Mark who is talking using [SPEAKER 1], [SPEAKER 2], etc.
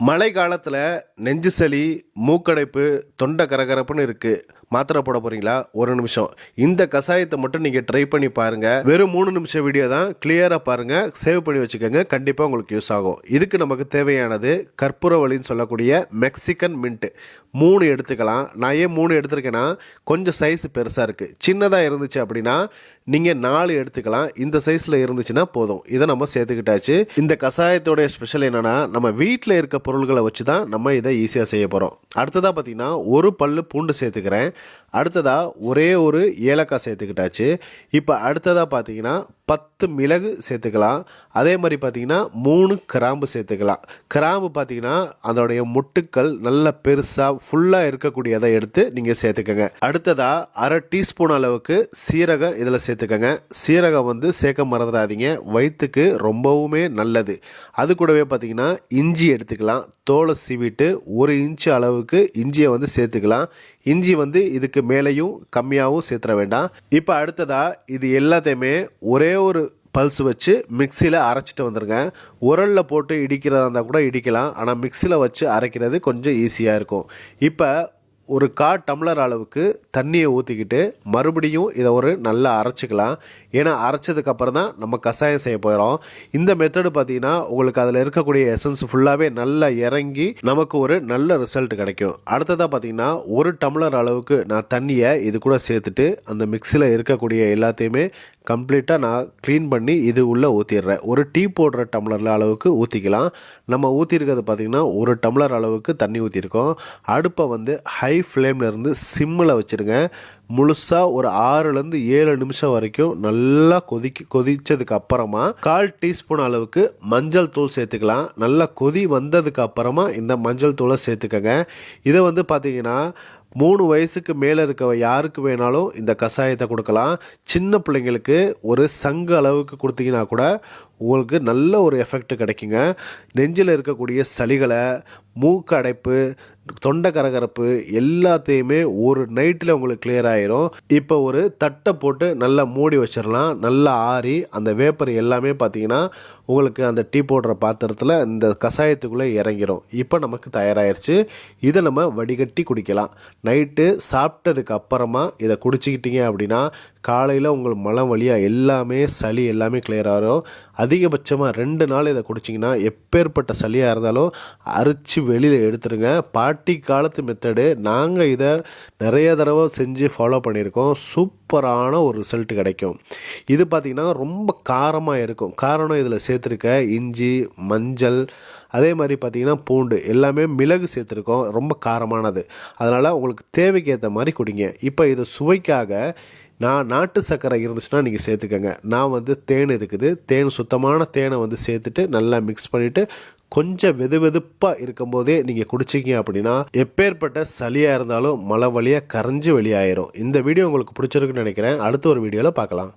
[SPEAKER 1] மழை காலத்தில் நெஞ்சு சளி மூக்கடைப்பு தொண்டை கரகரப்புன்னு இருக்குது மாத்திரை போட போகிறீங்களா ஒரு நிமிஷம். இந்த கஷாயத்தை மட்டும் நீங்கள் ட்ரை பண்ணி பாருங்கள் வெறும் மூணு நிமிஷம் வீடியோ தான். கிளியராக பாருங்கள் சேவ் பண்ணி வச்சுக்கோங்க. கண்டிப்பாக உங்களுக்கு யூஸ் ஆகும். இதுக்கு நமக்கு தேவையானது கற்பூரவழின்னு சொல்லக்கூடிய மெக்சிகன் மின்ட்டு மூணு எடுத்துக்கலாம். நான் ஏன் மூணு எடுத்திருக்கேன்னா கொஞ்சம் சைஸ் பெருசாக இருக்குது சின்னதாக இருந்துச்சு அப்படின்னா நீங்கள் நாலு எடுத்துக்கலாம். இந்த சைஸில் இருந்துச்சுன்னா போதும். இதை நம்ம சேர்த்துக்கிட்டாச்சு. இந்த கஷாயத்தோடைய ஸ்பெஷல் என்னென்னா நம்ம வீட்டில் இருக்க பொருள்களை வச்சு தான் நம்ம இதை ஈஸியாக செய்ய போகிறோம் அடுத்ததாக பார்த்தீங்கன்னா ஒரு பல்லு பூண்டு சேர்த்துக்கிறேன். அடுத்ததாக ஒரே ஒரு ஏலக்காய் சேர்த்துக்கிட்டாச்சு. இப்போ அடுத்ததாக பார்த்தீங்கன்னா பத்து மிளகு சேர்த்துக்கலாம். அதே மாதிரி பார்த்தீங்கன்னா மூணு கிராம்பு சேர்த்துக்கலாம். கிராம்பு பார்த்திங்கன்னா அதோடைய முட்டுக்கள் நல்ல பெருசாக ஃபுல்லாக இருக்கக்கூடியதை எடுத்து நீங்கள் சேர்த்துக்கோங்க. அடுத்ததாக அரை டீஸ்பூன் அளவுக்கு சீரகம் இதில் சேர்த்துக்கோங்க. சீரகம் வந்து சேர்க்க மறந்துடாதீங்க. வயிற்றுக்கு ரொம்பவுமே நல்லது. அது கூடவே பார்த்தீங்கன்னா இஞ்சி எடுத்துக்கலாம். தோலை சீவிட்டு ஒரு இன்ச்சு அளவுக்கு இஞ்சியை வந்து சேர்த்துக்கலாம். இஞ்சி வந்து இதுக்கு மேலேயும் கம்மியாகவும் சேர்த்துற வேண்டாம். இப்போ அடுத்ததாக இது எல்லாத்தையுமே ஒரே ஒரு பல்ஸ் வச்சு மிக்சியில் அரைச்சிட்டு வந்துருங்க உரலில் போட்டு இடிக்கிறதா இருந்தால் கூட இடிக்கலாம். ஆனால் மிக்சியில் வச்சு அரைக்கிறது கொஞ்சம் ஈஸியாக இருக்கும். இப்போ ஒரு கா டம்ளர் அளவுக்கு தண்ணியை ஊற்றிக்கிட்டு மறுபடியும் இதை ஒரு நல்லா அரைச்சிக்கலாம். ஏன்னா அரைச்சதுக்கப்புறம் தான் நம்ம கஷாயம் செய்ய போகிறோம் இந்த மெத்தடு பார்த்தீங்கன்னா உங்களுக்கு அதில் இருக்கக்கூடிய எசன்ஸ் ஃபுல்லாகவே நல்லா இறங்கி நமக்கு ஒரு நல்ல ரிசல்ட் கிடைக்கும். அடுத்ததாக பார்த்தீங்கன்னா ஒரு டம்ளர் அளவுக்கு நான் தண்ணியை இது கூட சேர்த்துட்டு அந்த மிக்சியில் இருக்கக்கூடிய எல்லாத்தையுமே கம்ப்ளீட்டாக நான் க்ளீன் பண்ணி இது உள்ளே ஊற்றிடுறேன் ஒரு டீ போடுற டம்ளரில் அளவுக்கு ஊற்றிக்கலாம் நம்ம ஊற்றிருக்கிறது பார்த்திங்கன்னா ஒரு டம்ளர் அளவுக்கு தண்ணி ஊற்றிருக்கோம் அடுப்பை வந்து ஹை ஃப்ளேமில் இருந்து சிம்மில் வச்சுருங்க. முழுசாக ஒரு ஆறுலேருந்து ஏழு நிமிஷம் வரைக்கும் நல்லா கொதிக்க கொதித்ததுக்கு அப்புறமா கால் டீஸ்பூன் அளவுக்கு மஞ்சள் தூள் சேர்த்துக்கலாம். நல்லா கொதி வந்ததுக்கு அப்புறமா இந்த மஞ்சள் தூளை சேர்த்துக்கங்க. இதை வந்து பார்த்திங்கன்னா மூணு வயசுக்கு மேலே இருக்க யாருக்கு வேணாலும் இந்த கஷாயத்தை கொடுக்கலாம். சின்ன பிள்ளைங்களுக்கு ஒரு சங்கு அளவுக்கு கொடுத்தீங்கன்னா கூட உங்களுக்கு நல்ல ஒரு எஃபெக்ட் கிடைக்குங்க. நெஞ்சில் இருக்கக்கூடிய சளிகளை மூக்கு அடைப்பு தொண்டை கரகரப்பு எல்லாத்தையுமே ஒரு நைட்டில் உங்களுக்கு கிளியர் ஆயிரும். இப்போ ஒரு தட்டை போட்டு நல்லா மூடி வச்சிடலாம் நல்லா ஆறி அந்த வேப்பர் எல்லாமே பார்த்தீங்கன்னா உங்களுக்கு அந்த டீ போடுற பாத்திரத்தில் இந்த கஷாயத்துக்குள்ளே இறங்கிரும். இப்போ நமக்கு தயாராகிருச்சு இதை நம்ம வடிகட்டி குடிக்கலாம். நைட்டு சாப்பிட்டதுக்கு அப்புறமா இதை குடிச்சிக்கிட்டீங்க அப்படின்னா காலையில் உங்கள் மலம் வழியாக எல்லாமே சளி எல்லாமே கிளியர் ஆகும் அதிகபட்சமாக ரெண்டு நாள் இதை குடிச்சிங்கன்னா எப்பேற்பட்ட சளியாக இருந்தாலும் அரிச்சு வெளியில் எடுத்துருங்க. பாட்டு காலத்து மெத்தடு நாங்கள் இதை நிறைய தடவை செஞ்சு ஃபாலோ பண்ணியிருக்கோம். சூப்பரான ஒரு ரிசல்ட் கிடைக்கும். இது பார்த்திங்கன்னா ரொம்ப காரமாக இருக்கும். காரணம் இதில் சேர்த்துருக்க இஞ்சி மஞ்சள் அதே மாதிரி பார்த்திங்கன்னா பூண்டு எல்லாமே மிளகு சேர்த்துருக்கோம். ரொம்ப காரமானது. அதனால் உங்களுக்கு தேவைக்கு ஏற்ற மாதிரி குடிங்க. இப்போ இது சுவைக்காக நான் நாட்டு சர்க்கரை இருந்துச்சுன்னா நீங்கள் சேர்த்துக்கோங்க. நான் வந்து தேன் இருக்குது. தேன் சுத்தமான தேனை வந்து சேர்த்துட்டு நல்லா மிக்ஸ் பண்ணிவிட்டு கொஞ்சம் வெது வெதுப்பாக இருக்கும்போதே நீங்கள் குடிச்சிங்க அப்படின்னா எப்பேற்பட்ட சளியாக இருந்தாலும் மழை வழியாக கரைஞ்சி வெளியாயிரும். இந்த வீடியோ உங்களுக்கு பிடிச்சிருக்குன்னு நினைக்கிறேன். அடுத்த ஒரு வீடியோவில் பார்க்கலாம்.